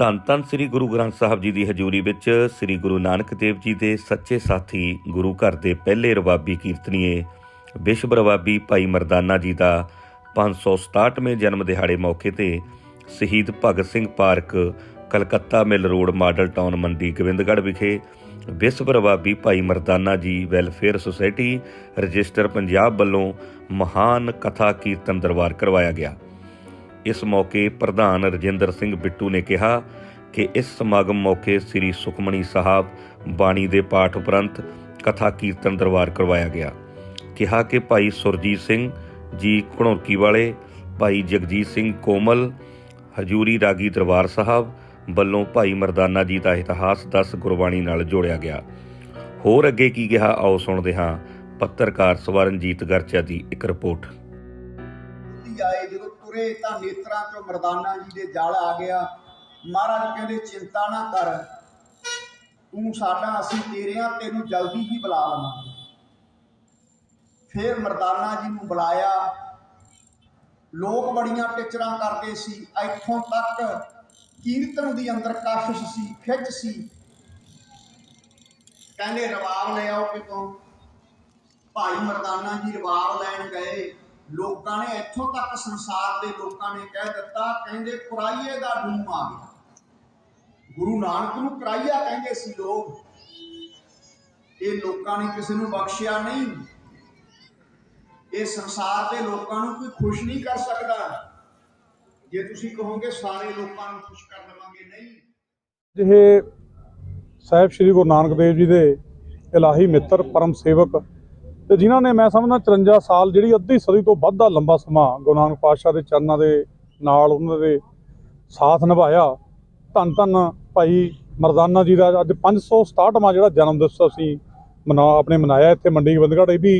ਧੰਨ ਧੰਨ ਸ੍ਰੀ ਗੁਰੂ ਗ੍ਰੰਥ ਸਾਹਿਬ ਜੀ ਦੀ ਹਜ਼ੂਰੀ ਵਿੱਚ ਸ੍ਰੀ ਗੁਰੂ ਨਾਨਕ ਦੇਵ ਜੀ ਦੇ ਸੱਚੇ ਸਾਥੀ ਗੁਰੂ ਘਰ ਦੇ ਪਹਿਲੇ ਰਵਾਬੀ ਕੀਰਤਨੀਏ ਵਿਸ਼ਵ ਰਵਾਬੀ ਭਾਈ ਮਰਦਾਨਾ ਜੀ ਦਾ 567ਵੇਂ ਜਨਮ ਦਿਹਾੜੇ ਮੌਕੇ ਤੇ Shaheed Bhagat Singh park, Calcutta mill road, model town, Mandi, Gobindgarh ਵਿਖੇ ਵਿਸ਼ਵ ਰਵਾਬੀ ਭਾਈ Mardana ji welfare society register Punjab ਵੱਲੋਂ ਮਹਾਨ ਕਥਾ ਕੀਰਤਨ ਦਰਬਾਰ ਕਰਵਾਇਆ ਗਿਆ। ਇਸ ਮੌਕੇ ਪ੍ਰਧਾਨ ਰਜਿੰਦਰ ਸਿੰਘ ਬਿੱਟੂ ਨੇ ਕਿਹਾ ਕਿ ਇਸ ਸਮਾਗਮ ਮੌਕੇ ਸ੍ਰੀ ਸੁਖਮਣੀ ਸਾਹਿਬ ਬਾਣੀ ਦੇ ਪਾਠ ਉਪਰੰਤ ਕਥਾ ਕੀਰਤਨ ਦਰਬਾਰ ਕਰਵਾਇਆ ਗਿਆ। ਕਿਹਾ ਕਿ ਭਾਈ ਸੁਰਜੀਤ ਸਿੰਘ ਜੀ ਘਣੌਰਕੀ ਵਾਲੇ, ਭਾਈ ਜਗਜੀਤ ਸਿੰਘ ਕੋਮਲ, ਹਜੂਰੀ ਰਾਗੀ ਦਰਬਾਰ ਸਾਹਿਬ ਵੱਲੋਂ ਭਾਈ ਮਰਦਾਨਾ ਜੀ ਦਾ ਇਤਿਹਾਸ 10 ਗੁਰਬਾਣੀ ਨਾਲ ਜੋੜਿਆ ਗਿਆ। ਹੋਰ ਅੱਗੇ ਕੀ ਕਿਹਾ, ਆਓ ਸੁਣਦੇ ਹਾਂ ਪੱਤਰਕਾਰ ਸਵਰਨਜੀਤ ਗਰਚਾ ਦੀ ਇੱਕ ਰਿਪੋਰਟ। ਆਏ ਜਦੋਂ ਤੁਰੇ ਤਾਂ ਨੇਤਰਾਂ ਚੋਂ ਮਰਦਾਨਾ ਜੀ ਦੇ ਜਲ ਆ ਗਿਆ। ਮਹਾਰਾਜ ਕਹਿੰਦੇ, ਚਿੰਤਾ ਨਾ ਕਰ। ਤੂੰ ਸਾਡਾ, ਅਸੀਂ ਤੇਰੇ ਆ, ਤੈਨੂੰ ਜਲਦੀ ਹੀ ਬੁਲਾ ਲਵਾਂਗੇ। ਫਿਰ ਮਰਦਾਨਾ ਜੀ ਨੂੰ ਬੁਲਾਇਆ। ਲੋਕ ਬੜੀਆਂ ਟਿਚਰਾਂ ਕਰਦੇ ਸੀ। ਇੱਥੋਂ ਤੱਕ ਕੀਰਤਨ ਦੀ ਅੰਦਰ ਕਸ਼ਿਸ਼ ਸੀ, ਖਿੱਚ ਸੀ। ਕਹਿੰਦੇ, ਰਵਾਬ ਲੈ ਆਓ ਕਿਤੋਂ? ਭਾਈ ਮਰਦਾਨਾ ਜੀ ਰਵਾਬ ਲੈਣ ਗਏ। ਲੋਕਾਂ ਨੇ ਇੱਥੋਂ ਤੱਕ ਸੰਸਾਰ ਦੇ ਲੋਕਾਂ ਨੇ ਕਹਿ ਦਿੱਤਾ, ਕਹਿੰਦੇ ਕੁਰਾਈਏ ਦਾ ਡੂਮ ਆ ਗਿਆ। ਗੁਰੂ ਨਾਨਕ ਨੂੰ ਕੁਰਾਈਆ ਕਹਿੰਦੇ ਸੀ ਲੋਕ। ਇਹ ਲੋਕਾਂ ਨੇ ਕਿਸੇ ਨੂੰ ਬਖਸ਼ਿਆ ਨਹੀਂ। ਇਹ ਸੰਸਾਰ ਦੇ ਲੋਕਾਂ ਨੂੰ ਕੋਈ ਖੁਸ਼ ਨਹੀਂ ਕਰ ਸਕਦਾ। ਜੇ ਤੁਸੀਂ ਕਹੋਗੇ ਸਾਰੇ ਲੋਕਾਂ ਨੂੰ ਖੁਸ਼ ਕਰ ਦੇਵਾਂਗੇ, ਨਹੀਂ। ਇਹ ਸਾਹਿਬ ਸ੍ਰੀ ਗੁਰੂ ਨਾਨਕ ਦੇਵ ਜੀ ਦੇ ਇਲਾਹੀ ਮਿੱਤਰ, ਪਰਮ ਸੇਵਕ ਤੇ ਜਿਨ੍ਹਾਂ ਨੇ ਮੈਂ ਸਮਝਦਾ 54 ਸਾਲ ਜਿਹੜੀ ਅੱਧੀ ਸਦੀ ਤੋਂ ਵੱਧ ਦਾ ਲੰਬਾ ਸਮਾਂ ਗੁਰੂ ਨਾਨਕ ਪਾਤਸ਼ਾਹ ਦੇ ਚਰਨਾਂ ਦੇ ਨਾਲ ਉਹਨਾਂ ਦੇ ਸਾਥ ਨਿਭਾਇਆ, ਧੰਨ ਧੰਨ ਭਾਈ ਮਰਦਾਨਾ ਜੀ ਦਾ ਅੱਜ 567ਵਾਂ ਜਿਹੜਾ ਜਨਮ ਦਿਵਸ ਅਸੀਂ ਮਨਾ, ਆਪਣੇ ਮਨਾਇਆ ਇੱਥੇ ਮੰਡੀ ਗੋਬਿੰਦਗੜ੍ਹ, ਇਹ ਵੀ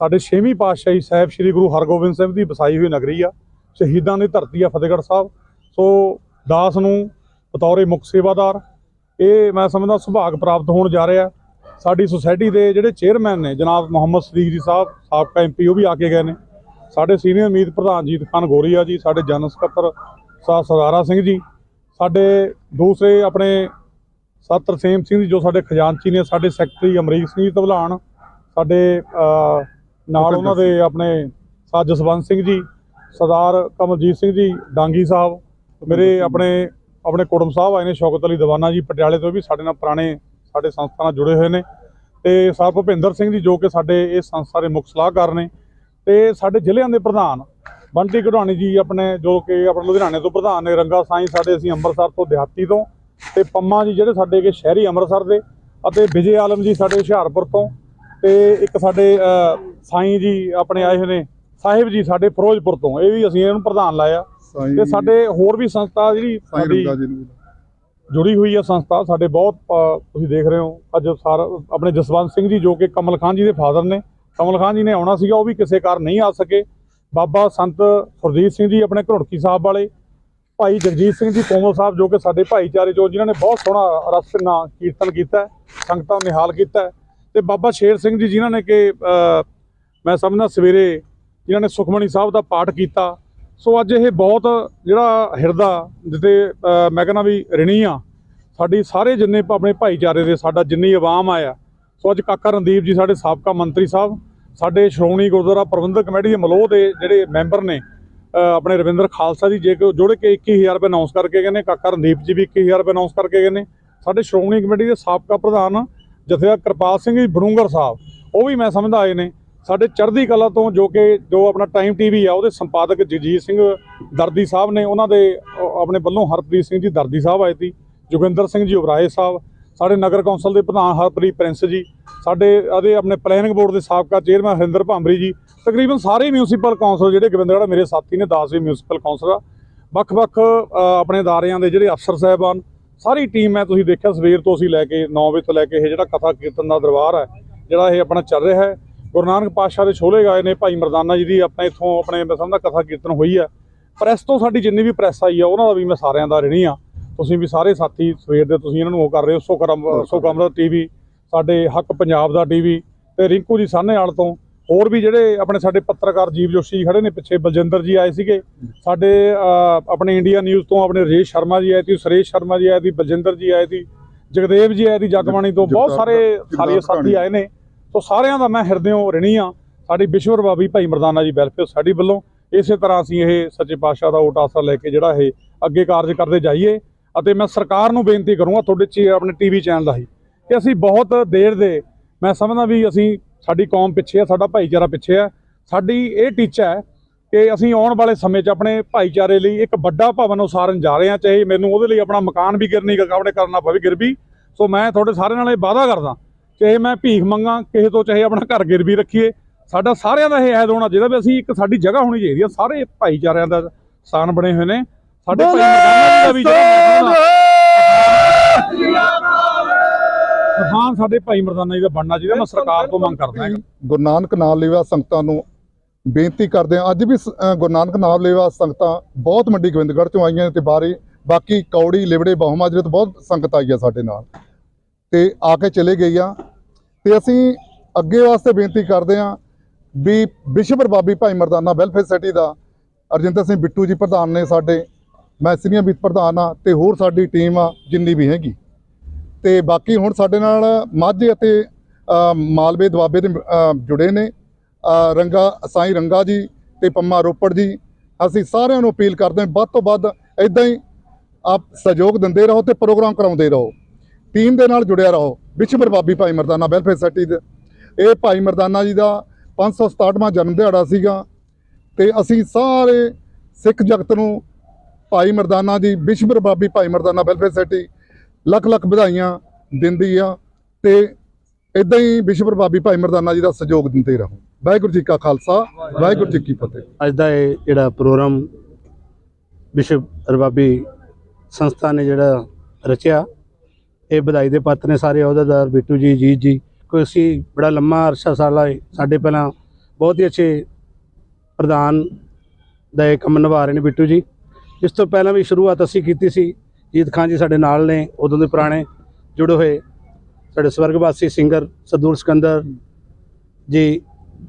ਸਾਡੇ 6ਵੀਂ ਪਾਤਸ਼ਾਹੀ ਸਾਹਿਬ ਸ੍ਰੀ ਗੁਰੂ ਹਰਗੋਬਿੰਦ ਸਾਹਿਬ ਦੀ ਵਸਾਈ ਹੋਈ ਨਗਰੀ ਆ, ਸ਼ਹੀਦਾਂ ਦੀ ਧਰਤੀ ਆ ਫਤਿਹਗੜ੍ਹ ਸਾਹਿਬ। ਸੋ ਦਾਸ ਨੂੰ ਬਤੌਰੇ ਮੁੱਖ ਸੇਵਾਦਾਰ, ਇਹ ਮੈਂ ਸਮਝਦਾ ਸੁਭਾਗ ਪ੍ਰਾਪਤ ਹੋਣ ਜਾ ਰਿਹਾ। ਸਾਡੀ ਸੁਸਾਇਟੀ ਦੇ ਜਿਹੜੇ ਚੇਅਰਮੈਨ ਨੇ ਜਨਾਬ ਮੁਹੰਮਦ ਸਦੀਕ ਜੀ ਸਾਹਿਬ ਸਾਬਕਾ ਐਮਪੀ ਉਹ ਵੀ ਆ ਕੇ ਗਏ ਨੇ। ਸਾਡੇ ਸੀਨੀਅਰ ਮੀਤ ਪ੍ਰਧਾਨ ਜੀਤ ਖਾਨ ਗੋਰੀਆ ਜੀ ਸਾਡੇ ਜਨਰਲ ਸਕੱਤਰ ਸਾ ਸਰਦਾਰਾ ਸਿੰਘ ਜੀ ਸਾਡੇ ਦੂਸਰੇ ਆਪਣੇ ਸਤ ਤਰਸੇਮ ਸਿੰਘ ਜੀ ਜੋ ਸਾਡੇ ਖਜ਼ਾਨਚੀ ਨੇ ਸਾਡੇ ਸੈਕਟਰੀ ਅਮਰੀਕ ਸਿੰਘ ਜੀ ਧਵਲਾਨ ਸਾਡੇ ਨਾਲ ਉਹਨਾਂ ਦੇ ਆਪਣੇ ਸਾ ਜਸਵੰਤ ਸਿੰਘ ਜੀ ਸਰਦਾਰ ਕਮਲਜੀਤ ਸਿੰਘ ਜੀ ਡਾਂਗੀ ਸਾਹਿਬ ਮੇਰੇ ਆਪਣੇ ਆਪਣੇ ਕੁੜਮ ਸਾਹਿਬ ਆਏ ਨੇ ਸ਼ੌਕਤ ਅਲੀ ਦੀਵਾਨਾ ਜੀ ਪਟਿਆਲੇ ਤੋਂ ਵੀ ਸਾਡੇ ਨਾਲ ਪੁਰਾਣੇ ਸਾਡੇ ਸੰਸਥਾ ਨਾਲ ਜੁੜੇ ਹੋਏ ਨੇ ਤੇ ਸਰ ਭੁਪਿੰਦਰ ਸਿੰਘ ਜੀ ਜੋ ਕਿ ਸਾਡੇ ਇਸ ਸੰਸਥਾ ਦੇ ਮੁੱਖ ਸਲਾਹਕਾਰ ਨੇ ਤੇ ਸਾਡੇ ਜ਼ਿਲ੍ਹਿਆਂ ਦੇ ਪ੍ਰਧਾਨ ਬੰਟੀ ਕਢਾਣੀ ਜੀ ਆਪਣੇ ਜੋ ਕਿ ਆਪਣੇ ਲੁਧਿਆਣੇ ਤੋਂ ਪ੍ਰਧਾਨ ਨੇ ਰੰਗਾ ਸਾਈਂ ਸਾਡੇ ਅਸੀਂ ਅੰਮ੍ਰਿਤਸਰ ਤੋਂ ਦਿਹਾਤੀ ਤੋਂ ਤੇ ਪੰਮਾ ਜੀ ਜਿਹੜੇ ਸਾਡੇ ਕੇ ਸ਼ਹਿਰੀ ਅੰਮ੍ਰਿਤਸਰ ਦੇ ਅਤੇ ਵਿਜੇ ਆਲਮ ਜੀ ਸਾਡੇ ਹੁਸ਼ਿਆਰਪੁਰ ਤੋਂ ਤੇ ਇੱਕ ਸਾਡੇ ਸਾਈਂ ਜੀ ਆਪਣੇ ਆਏ ਹੋਏ ਨੇ ਸਾਹਿਬ ਜੀ ਸਾਡੇ ਫਿਰੋਜ਼ਪੁਰ ਤੋਂ ਇਹ ਵੀ ਅਸੀਂ ਇਹਨੂੰ ਪ੍ਰਧਾਨ ਲਾਇਆ ਤੇ ਸਾਡੇ ਹੋਰ ਵੀ ਸੰਸਥਾ ਜਿਹੜੀ ਸਾਡੀ ਜੁੜੀ ਹੋਈ ਹੈ ਸੰਸਥਾ ਸਾਡੇ ਬਹੁਤ ਤੁਸੀਂ ਦੇਖ ਰਹੇ ਹੋ ਅੱਜ ਸਾਰ ਆਪਣੇ ਜਸਵੰਤ ਸਿੰਘ ਜੀ ਜੋ ਕਿ ਕਮਲ ਖਾਨ ਜੀ ਦੇ ਫਾਦਰ ਨੇ ਕਮਲ ਖਾਨ ਜੀ ਨੇ ਆਉਣਾ ਸੀਗਾ ਉਹ ਵੀ ਕਿਸੇ ਕਾਰਨ ਨਹੀਂ ਆ ਸਕੇ। ਬਾਬਾ ਸੰਤ ਸੁਰਜੀਤ ਸਿੰਘ ਜੀ ਆਪਣੇ ਘੜੋਕੀ ਸਾਹਿਬ ਵਾਲੇ ਭਾਈ ਜਗਜੀਤ ਸਿੰਘ ਜੀ ਕੋਮਲ ਸਾਹਿਬ ਜੋ ਕਿ ਸਾਡੇ ਭਾਈਚਾਰੇ ਚੋਂ ਜਿਨ੍ਹਾਂ ਨੇ ਬਹੁਤ ਸੋਹਣਾ ਰਸ ਨਾਲ ਕੀਰਤਨ ਕੀਤਾ ਸੰਗਤਾਂ ਨਿਹਾਲ ਕੀਤਾ ਹੈ, ਤੇ ਬਾਬਾ ਸ਼ੇਰ ਸਿੰਘ ਜੀ ਜਿਨ੍ਹਾਂ ਨੇ ਕਿ ਮੈਂ ਸਮਝਦਾ ਸਵੇਰੇ ਜਿਨ੍ਹਾਂ ਨੇ ਸੁਖਮਣੀ ਸਾਹਿਬ ਦਾ ਪਾਠ ਕੀਤਾ ਸੋ ਅੱਜ ਇਹ ਬਹੁਤ ਜਿਹੜਾ ਹਿਰਦਾ ਜਿੱਤੇ ਮੈਂ ਕਹਿੰਦਾ ਵੀ ਰਿਣੀ ਆ, ਸਾਡੀ ਸਾਰੇ ਜਿੰਨੇ ਆਪਣੇ ਭਾਈਚਾਰੇ ਦੇ ਸਾਡਾ ਜਿੰਨੀ ਆਵਾਮ ਆਇਆ, ਸੋ ਅੱਜ ਕਾਕਾ ਰਣਦੀਪ ਜੀ ਸਾਡੇ ਸਾਬਕਾ ਮੰਤਰੀ ਸਾਹਿਬ, ਸਾਡੇ ਸ਼੍ਰੋਮਣੀ ਗੁਰਦੁਆਰਾ ਪ੍ਰਬੰਧਕ ਕਮੇਟੀ ਦੇ ਮਲੋਹ ਦੇ ਜਿਹੜੇ ਮੈਂਬਰ ਨੇ ਆਪਣੇ ਰਵਿੰਦਰ ਖਾਲਸਾ ਜੀ, ਜੇ ਕਿ ਜੁੜ ਕੇ 21000 ਰੁਪਏ ਅਨਾਉਂਸ ਕਰਕੇ ਗਏ ਨੇ, ਕਾਕਾ ਰਣਦੀਪ ਜੀ ਵੀ 21000 ਰੁਪਏ ਅਨਾਉਂਸ ਕਰਕੇ ਗਏ ਨੇ, ਸਾਡੇ ਸ਼੍ਰੋਮਣੀ ਕਮੇਟੀ ਦੇ ਸਾਬਕਾ ਪ੍ਰਧਾਨ ਜਥੇਦਾਰ ਕਿਰਪਾਲ ਸਿੰਘ ਜੀ, ਬੜੂੰਗਰ ਸਾਹਿਬ, ਉਹ ਵੀ ਮੈਂ ਸਮਝਦਾ ਆਏ ਨੇ ਸਾਡੇ ਚੜ੍ਹਦੀ ਕਲਾ ਤੋਂ ਜੋ ਕਿ ਜੋ ਆਪਣਾ ਟਾਈਮ ਟੀਵੀ ਆ, ਉਹਦੇ ਸੰਪਾਦਕ ਜਗਜੀਤ ਸਿੰਘ ਦਰਦੀ ਸਾਹਿਬ ਨੇ, ਉਹਨਾਂ ਦੇ ਆਪਣੇ ਵੱਲੋਂ ਹਰਪ੍ਰੀਤ ਸਿੰਘ ਜੀ ਦਰਦੀ ਸਾਹਿਬ ਆਏ ਸੀ, ਜੋਗਿੰਦਰ ਸਿੰਘ ਜੀ ਉਬਰਾਏ ਸਾਹਿਬ, ਸਾਡੇ ਨਗਰ ਕੌਂਸਲ ਦੇ ਪ੍ਰਧਾਨ ਹਰਪ੍ਰੀਤ ਪ੍ਰਿੰਸ ਜੀ, ਸਾਡੇ ਅਦੇ ਆਪਣੇ ਪਲੈਨਿੰਗ ਬੋਰਡ ਦੇ ਸਾਬਕਾ ਚੇਅਰਮੈਨ ਹਰਿੰਦਰ ਭਾਂਬਰੀ ਜੀ, ਤਕਰੀਬਨ ਸਾਰੇ ਮਿਊਨਿਸਪਲ ਕੌਂਸਲ ਜਿਹੜੇ ਗੋਬਿੰਦਗੜ੍ਹ, ਮੇਰੇ ਸਾਥੀ ਨੇ 10 ਵੀ ਮਿਊਨਿਸਪਲ ਕੌਂਸਲ ਆ, ਵੱਖ-ਵੱਖ ਆਪਣੇ ਅਦਾਰਿਆਂ ਦੇ ਜਿਹੜੇ ਅਫਸਰ ਸਾਹਿਬਾਨ, ਸਾਰੀ ਟੀਮ ਹੈ ਤੁਸੀਂ ਦੇਖਿਆ ਸਵੇਰ ਤੋਂ ਅਸੀਂ ਲੈ ਕੇ 9 ਵਜੇ ਤੋਂ ਲੈ ਕੇ ਇਹ ਜਿਹੜਾ ਕਥਾ ਕੀਰਤਨ ਦਾ ਦਰਬਾਰ ਹੈ, ਜਿਹੜਾ ਇਹ ਆਪਣਾ ਚੱਲ ਰਿਹਾ ਹੈ ਗੁਰੂ ਨਾਨਕ ਪਾਤਸ਼ਾਹ ਦੇ ਛੋਲੇ ਗਾਏ ਨੇ ਭਾਈ ਮਰਦਾਨਾ ਜੀ ਦੀ ਆਪਣੇ ਇਥੋਂ ਆਪਣੇ ਮੈਂ ਸਮਝਦਾ ਕਥਾ ਕੀਰਤਨ ਹੋਈ ਹੈ ਪ੍ਰੈਸ ਤੋਂ ਸਾਡੀ ਜਿੰਨੀ ਵੀ ਪ੍ਰੈਸ ਆਈ ਆ ਉਹਨਾਂ ਦਾ ਵੀ ਮੈਂ ਸਾਰਿਆਂ ਦਾ ਰਿਣੀ ਆ। ਤੁਸੀਂ ਵੀ ਸਾਰੇ ਸਾਥੀ ਸਵੇਰ ਦੇ ਤੁਸੀਂ ਇਹਨਾਂ ਨੂੰ ਉਹ ਕਰ ਰਹੇ ਹੋ ਸੋ ਕਰਮ ਸੋ ਕਮਰਾ ਟੀਵੀ ਸਾਡੇ ਹੱਕ ਪੰਜਾਬ ਦਾ ਟੀਵੀ ਤੇ ਰਿੰਕੂ ਜੀ ਸਾਹਨੇਵਾਲ ਤੋਂ। ਹੋਰ ਵੀ ਜਿਹੜੇ ਆਪਣੇ ਸਾਡੇ ਪੱਤਰਕਾਰ ਜੀਵ ਜੋਸ਼ੀ ਜੀ ਖੜੇ ਨੇ ਪਿੱਛੇ ਬਲਜਿੰਦਰ ਜੀ ਆਏ ਸੀਗੇ। ਸਾਡੇ ਆਪਣੇ ਇੰਡੀਆ ਨਿਊਜ਼ ਤੋਂ ਆਪਣੇ ਰੇਸ਼ ਸ਼ਰਮਾ ਜੀ ਆਏ ਸੀ ਸੁਰੇਸ਼ ਸ਼ਰਮਾ ਜੀ ਆਏ ਸੀ ਬਲਜਿੰਦਰ ਜੀ ਆਏ ਸੀ ਜਗਦੇਵ ਜੀ ਆਏ ਸੀ ਜਗਬਾਣੀ ਤੋਂ ਬਹੁਤ ਸਾਰੇ ਸਾਰੇ ਸਾਥੀ ਆਏ ਨੇ। ਸੋ ਸਾਰਿਆਂ ਦਾ ਮੈਂ ਹਿਰਦਿਓਂ ਰਿਣੀ ਆ ਸਾਡੀ ਵਿਸ਼ਵਰ ਬਾਬੀ ਭਾਈ ਮਰਦਾਨਾ ਜੀ ਵੈਲਫੇਅਰ ਸਾਡੀ ਵੱਲੋਂ ਇਸੇ ਤਰ੍ਹਾਂ ਅਸੀਂ ਇਹ ਸੱਚੇ ਪਾਤਸ਼ਾਹ ਦਾ ਓਟ ਆਸਰਾ ਲੈ ਕੇ ਜਿਹੜਾ ਇਹ ਅੱਗੇ ਕਾਰਜ ਕਰਦੇ ਜਾਈਏ। ਅਤੇ ਮੈਂ ਸਰਕਾਰ ਨੂੰ ਬੇਨਤੀ ਕਰੂੰਗਾ, ਤੁਹਾਡੇ ਚ ਆਪਣੇ ਟੀਵੀ ਚੈਨਲ ਰਾਹੀਂ ਕਿ ਅਸੀਂ ਬਹੁਤ ਦੇਰ ਦੇ ਮੈਂ ਸਮਝਦਾ ਵੀ ਅਸੀਂ ਸਾਡੀ ਕੌਮ ਪਿੱਛੇ ਆ, ਸਾਡਾ ਭਾਈਚਾਰਾ ਪਿੱਛੇ ਆ। ਸਾਡੀ ਇਹ ਟੀਚਾ ਹੈ ਕਿ ਅਸੀਂ ਆਉਣ ਵਾਲੇ ਸਮੇਂ 'ਚ ਆਪਣੇ ਭਾਈਚਾਰੇ ਲਈ ਇੱਕ ਵੱਡਾ ਭਵਨ ਉਸਾਰਨ ਜਾ ਰਹੇ ਹਾਂ, ਚਾਹੇ ਮੈਨੂੰ ਉਹਦੇ ਲਈ ਆਪਣਾ ਮਕਾਨ ਵੀ ਗਿਰਨੀ, ਆਪਣੇ ਕਰਨਾ ਪਵੇ ਗਿਰ ਵੀ। ਸੋ ਮੈਂ ਤੁਹਾਡੇ ਸਾਰਿਆਂ ਨਾਲ ਇਹ ਵਾਅਦਾ ਕਰਦਾ ਚਾਹੇ ਮੈਂ ਭੀਖ ਮੰਗਾ ਕਿਸੇ ਤੋਂ ਚਾਹੇ ਆਪਣਾ ਘਰ ਗਿਰਵੀ ਰੱਖੀਏ ਸਾਡਾ ਸਾਰਿਆਂ ਦਾ ਇਹ ਐਦ ਹੋਣਾ ਚਾਹੀਦਾ ਵੀ ਅਸੀਂ ਇੱਕ ਸਾਡੀ ਜਗ੍ਹਾ ਹੋਣੀ ਚਾਹੀਦੀ ਆ ਸਾਰੇ ਭਾਈਚਾਰਿਆਂ ਦਾ ਸਥਾਨ ਬਣੇ ਹੋਏ ਨੇ। ਸਾਡੇ ਭਾਈ ਮਰਦਾਨਾ ਦਾ ਵੀ ਹਾਂ ਸਾਡੇ ਭਾਈ ਮਰਦਾਨਾ ਜੀ ਦਾ ਬਣਨਾ ਚਾਹੀਦਾ ਮੈਂ ਸਰਕਾਰ ਤੋਂ ਮੰਗ ਕਰਦਾ ਹਾਂ ਗੁਰੂ ਨਾਨਕ ਨਾਮ ਲੇਵਾ ਸੰਗਤਾਂ ਨੂੰ ਬੇਨਤੀ ਕਰਦੇ ਹਾਂ। ਅੱਜ ਵੀ ਗੁਰੂ ਨਾਨਕ ਨਾਮ ਲੇਵਾ ਸੰਗਤਾਂ ਬਹੁਤ ਮੰਡੀ ਗੋਬਿੰਦਗੜ੍ਹ ਤੋਂ ਆਈਆਂ ਨੇ ਤੇ ਬਾਰੇ ਬਾਕੀ ਕੌੜੀ ਲਿਬੜੇ ਬਹੁਮਾਜਰੇ ਤੋਂ ਬਹੁਤ ਸੰਗਤ ਆਈ ਆ ਸਾਡੇ ਨਾਲ। ਤੇ ਆ ਕੇ ਚਲੇ ਗਈ ਆ। ਤੇ ਅਸੀਂ ਅੱਗੇ ਵਾਸਤੇ ਬੇਨਤੀ ਕਰਦੇ ਹਾਂ ਵੀ ਵਿਸ਼ਵ ਬਾਬੀ ਭਾਈ ਮਰਦਾਨਾ ਵੈਲਫੇਅਰ ਸੋਸਾਇਟੀ ਦਾ ਅਰਜਿੰਦਰ ਸਿੰਘ ਬਿੱਟੂ ਜੀ ਪ੍ਰਧਾਨ ਨੇ ਸਾਡੇ, ਮੈਂ ਸੀਨੀਅਰ ਵਿਤ ਪ੍ਰਧਾਨ ਆ ਤੇ ਹੋਰ ਸਾਡੀ ਟੀਮ ਆ ਜਿੰਨੀ ਵੀ ਹੈਗੀ। ਤੇ ਬਾਕੀ ਹੁਣ ਸਾਡੇ ਨਾਲ ਮਾਝੇ ਅਤੇ ਮਾਲਵੇ ਦੁਆਬੇ ਦੇ ਜੁੜੇ ਨੇ। ਰੰਗਾ, ਸਾਈ ਰੰਗਾ ਜੀ ਤੇ ਪੰਮਾ ਰੋਪੜ ਜੀ। ਅਸੀਂ ਸਾਰਿਆਂ ਨੂੰ ਅਪੀਲ ਕਰਦੇ ਹਾਂ, ਵੱਧ ਤੋਂ ਵੱਧ ਇਦਾਂ ਹੀ ਆਪ ਸਹਿਯੋਗ ਦਿੰਦੇ ਰਹੋ ਤੇ ਪ੍ਰੋਗਰਾਮ ਕਰਾਉਂਦੇ ਰਹੋ। ਟੀਮ ਦੇ ਨਾਲ ਜੁੜਿਆ ਰਹੋ। ਵਿਸ਼ਵ ਬਾਬੀ ਭਾਈ ਮਰਦਾਨਾ ਵੈਲਫੇਅਰ ਸੋਸਾਇਟੀ ਦੇ। ਇਹ ਭਾਈ ਮਰਦਾਨਾ ਜੀ ਦਾ 567ਵਾਂ ਜਨਮ ਦਿਹਾੜਾ ਸੀਗਾ ਤੇ ਅਸੀਂ ਸਾਰੇ ਸਿੱਖ ਜਗਤ ਨੂੰ ਭਾਈ ਮਰਦਾਨਾ ਜੀ ਵਿਸ਼ਵ ਬਾਬੀ ਭਾਈ ਮਰਦਾਨਾ ਵੈਲਫੇਅਰ ਸੋਸਾਇਟੀ ਲੱਖ ਲੱਖ ਵਧਾਈਆਂ ਦਿੰਦੀ ਆ ਤੇ ਇਦਾਂ ਹੀ ਵਿਸ਼ਵ ਬਾਬੀ ਭਾਈ ਮਰਦਾਨਾ ਜੀ ਦਾ ਸਹਿਯੋਗ ਦਿੰਦੇ ਰਹੋ। ਵਾਹਿਗੁਰੂ ਜੀ ਕਾ ਖਾਲਸਾ, ਵਾਹਿਗੁਰੂ ਜੀ ਕੀ ਫਤਿਹ। ਅੱਜ ਦਾ ਇਹ ਜਿਹੜਾ ਪ੍ਰੋਗਰਾਮ ਵਿਸ਼ਵ ਰਬਾਬੀ ਸੰਸਥਾ ਨੇ ਜਿਹੜਾ ਰਚਿਆ ਇਹ ਵਧਾਈ ਦੇ ਪਾਤਰ ਨੇ ਸਾਰੇ ਅਹੁਦੇਦਾਰ ਬਿੱਟੂ ਜੀ, ਜੀਤ ਜੀ, ਕੋਈ ਅਸੀਂ ਬੜਾ ਲੰਮਾ ਅਰਸਾ ਸਾਲਾ ਸਾਡੇ ਪਹਿਲਾਂ ਬਹੁਤ ਹੀ ਅੱਛੇ ਪ੍ਰਧਾਨ ਦਾ ਇਹ ਕੰਮ ਨਿਭਾ ਰਹੇ ਨੇ ਬਿੱਟੂ ਜੀ। ਇਸ ਤੋਂ ਪਹਿਲਾਂ ਵੀ ਸ਼ੁਰੂਆਤ ਅਸੀਂ ਕੀਤੀ ਸੀ, ਜੀਤ ਖਾਨ ਜੀ ਸਾਡੇ ਨਾਲ ਨੇ, ਉਦੋਂ ਦੇ ਪੁਰਾਣੇ ਜੁੜੇ ਹੋਏ ਸਾਡੇ ਸਵਰਗਵਾਸੀ ਸਿੰਗਰ ਸਦੂਰ ਸਿਕੰਦਰ ਜੀ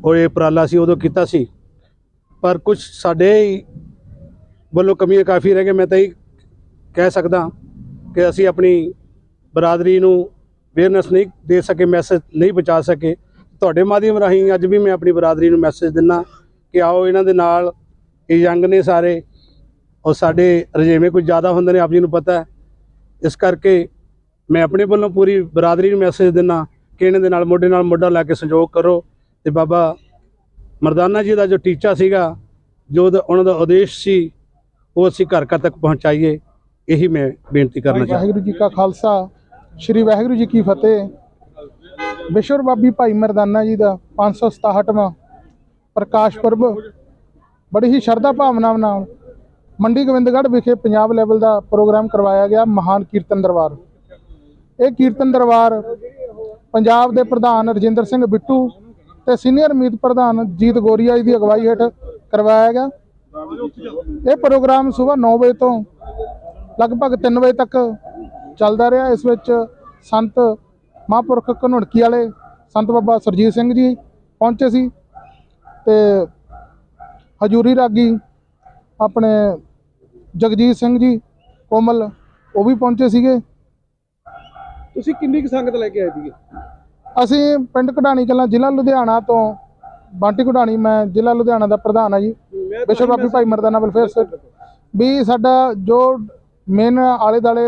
ਉਹ ਇਹ ਉਪਰਾਲਾ ਸੀ, ਉਦੋਂ ਕੀਤਾ ਸੀ। ਪਰ ਕੁਝ ਸਾਡੇ ਹੀ ਵੱਲੋਂ ਕਮੀਆਂ ਕਾਫੀ ਰਹਿ ਗਏ ਮੈਂ ਤਾਂ ਇਹ ਕਹਿ ਸਕਦਾ ਕਿ ਅਸੀਂ ਆਪਣੀ ਬਰਾਦਰੀ ਨੂੰ ਅਵੇਅਰਨੈਸ ਨਹੀਂ ਦੇ ਸਕੇ ਮੈਸੇਜ ਨਹੀਂ ਪਹੁੰਚਾ ਸਕੇ। ਤੁਹਾਡੇ ਮਾਧਿਅਮ ਰਾਹੀਂ ਅੱਜ ਵੀ ਮੈਂ ਆਪਣੀ ਬਰਾਦਰੀ ਨੂੰ ਮੈਸੇਜ ਦਿੰਦਾ ਕਿ ਆਓ ਇਹਨਾਂ ਦੇ ਨਾਲ, ਇਹ ਯੰਗ ਨੇ ਸਾਰੇ, ਔਰ ਸਾਡੇ ਰਜੇਵੇਂ ਕੁਝ ਜ਼ਿਆਦਾ ਹੁੰਦੇ ਨੇ, ਆਪ ਜੀ ਨੂੰ ਪਤਾ ਹੈ। ਇਸ ਕਰਕੇ ਮੈਂ ਆਪਣੇ ਵੱਲੋਂ ਪੂਰੀ ਬਰਾਦਰੀ ਨੂੰ ਮੈਸੇਜ ਦਿੰਦਾ ਕਿ ਇਹਨਾਂ ਦੇ ਨਾਲ, ਮੋਢੇ ਨਾਲ ਮੋਢਾ ਲਾ ਕੇ ਸੰਯੋਗ ਕਰੋ। ਤੇ ਬਾਬਾ ਮਰਦਾਨਾ ਜੀ ਦਾ ਜੋ ਟੀਚਾ ਸੀਗਾ, ਜੋ ਉਹਨਾਂ ਦਾ ਉਦੇਸ਼ ਸੀ, ਉਹ ਅਸੀਂ ਘਰ ਘਰ ਤੱਕ ਪਹੁੰਚਾਈਏ, ਇਹੀ ਮੈਂ ਬੇਨਤੀ ਕਰਨਾ ਚਾਹੁੰਦਾ ਵਾਹਿਗੁਰੂ ਜੀ ਕਾ ਖਾਲਸਾ। ਸ੍ਰੀ ਵਾਹਿਗੁਰੂ ਜੀ ਕੀ ਫਤਿਹ। ਵਿਸ਼ਵ ਬਾਬੀ ਭਾਈ ਮਰਦਾਨਾ ਜੀ ਦਾ 567ਵਾਂ ਪ੍ਰਕਾਸ਼ ਪੁਰਬ। ਬੜੀ ਹੀ ਸ਼ਰਧਾ ਭਾਵਨਾ ਨਾਲ ਮੰਡੀ ਗੋਬਿੰਦਗੜ੍ਹ ਵਿਖੇ ਪੰਜਾਬ ਲੈਵਲ ਦਾ ਪ੍ਰੋਗਰਾਮ ਕਰਵਾਇਆ ਗਿਆ ਮਹਾਨ ਕੀਰਤਨ ਦਰਬਾਰ। ਇਹ ਕੀਰਤਨ ਦਰਬਾਰ ਪੰਜਾਬ ਦੇ ਪ੍ਰਧਾਨ ਰਜਿੰਦਰ ਸਿੰਘ ਬਿੱਟੂ ਤੇ ਸੀਨੀਅਰ ਮੀਤ ਪ੍ਰਧਾਨ ਜੀਤ ਗੋਰੀਆ ਜੀ ਦੀ ਅਗਵਾਈ ਹੇਠ ਕਰਵਾਇਆ ਗਿਆ। ਇਹ ਪ੍ਰੋਗਰਾਮ ਸਵੇਰ 9 ਵਜੇ ਤੋਂ ਲਗਭਗ 3 ਵਜੇ ਤੱਕ ਚੱਲਦਾ ਰਿਹਾ। ਇਸ ਵਿੱਚ ਸੰਤ ਮਹਾਂਪੁਰਖ ਘਨੁੜਕੀ ਵਾਲੇ ਸੰਤ ਬਾਬਾ ਸਰਜੀਤ ਸਿੰਘ ਜੀ ਪਹੁੰਚੇ ਸੀ ਤੇ ਹਜੂਰੀ ਰਾਗੀ ਆਪਣੇ ਜਗਜੀਤ ਸਿੰਘ ਜੀ ਕੋਮਲ ਉਹ ਵੀ ਪਹੁੰਚੇ ਸੀਗੇ। ਤੁਸੀਂ ਕਿੰਨੀ ਕੁ ਸੰਗਤ ਲੈ ਕੇ ਆਏ ਸੀਗੇ? ਅਸੀਂ ਪਿੰਡ ਕਢਾਣੀ ਕਲਾਂ ਜ਼ਿਲ੍ਹਾ ਲੁਧਿਆਣਾ ਤੋਂ ਬਾਂਟੀ ਕਢਾਣੀ ਮੈਂ ਜ਼ਿਲ੍ਹਾ ਲੁਧਿਆਣਾ ਦਾ ਪ੍ਰਧਾਨ ਆ ਜੀ। ਵਿਸ਼ਵ ਬਾਬੀ ਭਾਈ ਮਰਦਾਨਾ ਵੈਲਫੇਅਰ ਵੀ ਸਾਡਾ ਜੋ ਮੇਨ ਆਲੇ ਦਾਲੇ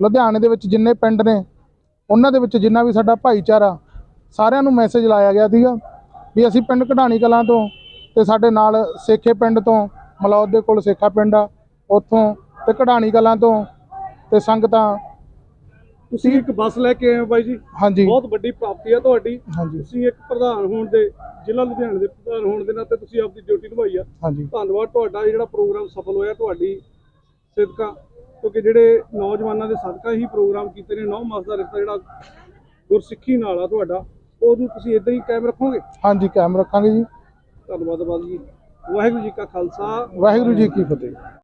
ਲੁਧਿਆਣੇ ਦੇ ਵਿੱਚ ਜਿੰਨੇ ਪਿੰਡ ਨੇ ਉਹਨਾਂ ਦੇ ਵਿੱਚ ਜਿੰਨਾ ਵੀ ਸਾਡਾ ਭਾਈਚਾਰਾ ਸਾਰਿਆਂ ਨੂੰ ਮੈਸੇਜ ਲਾਇਆ ਗਿਆ ਸੀਗਾ ਵੀ ਅਸੀਂ ਪਿੰਡ ਕਢਾਣੀ ਕਲਾਂ ਤੋਂ ਤੇ ਸਾਡੇ ਨਾਲ ਸੇਖੇ ਪਿੰਡ ਤੋਂ ਮਲੌਦ ਦੇ ਕੋਲ ਸੇਖਾ ਪਿੰਡ ਆ ਉੱਥੋਂ ਤੇ ਕਢਾਣੀ ਕਲਾਂ ਤੋਂ ਤੇ ਸੰਗਤਾਂ। ਤੁਸੀਂ ਇੱਕ ਬੱਸ ਲੈ ਕੇ ਆਏ ਹੋ ਬਾਈ ਜੀ? ਹਾਂਜੀ। ਬਹੁਤ ਵੱਡੀ ਪ੍ਰਾਪਤੀ ਹੈ ਤੁਹਾਡੀ। ਹਾਂਜੀ। ਤੁਸੀਂ ਇੱਕ ਪ੍ਰਧਾਨ ਹੋਣ ਦੇ ਜ਼ਿਲ੍ਹਾ ਲੁਧਿਆਣੇ ਦੇ ਪ੍ਰਧਾਨ ਹੋਣ ਦੇ ਨਾਤੇ ਤੁਸੀਂ ਆਪਣੀ ਡਿਊਟੀ ਨਿਭਾਈ ਆ। ਹਾਂਜੀ। ਧੰਨਵਾਦ ਤੁਹਾਡਾ ਜਿਹੜਾ ਪ੍ਰੋਗਰਾਮ ਸਫਲ ਹੋਇਆ ਤੁਹਾਡੀ ਸਿਦਕਾ ਕਿਉਂਕਿ ਜਿਹੜੇ ਨੌਜਵਾਨਾਂ ਦੇ ਸਦਕਾ ਹੀ ਪ੍ਰੋਗਰਾਮ ਕੀਤੇ ਨੇ ਨੌ ਮਾਸ ਦਾ ਰਿਸ਼ਤਾ ਜਿਹੜਾ ਗੁਰਸਿੱਖੀ ਨਾਲ ਆ ਤੁਹਾਡਾ ਉਹਨੂੰ ਤੁਸੀਂ ਇਦਾਂ ਹੀ ਕਾਇਮ ਰੱਖੋਗੇ? ਹਾਂਜੀ ਕਾਇਮ ਰੱਖਾਂਗੇ ਜੀ। ਧੰਨਵਾਦ ਬਾਦ ਜੀ। ਵਾਹਿਗੁਰੂ ਜੀ ਕਾ ਖਾਲਸਾ। ਵਾਹਿਗੁਰੂ ਜੀ ਕੀ ਫਤਿਹ।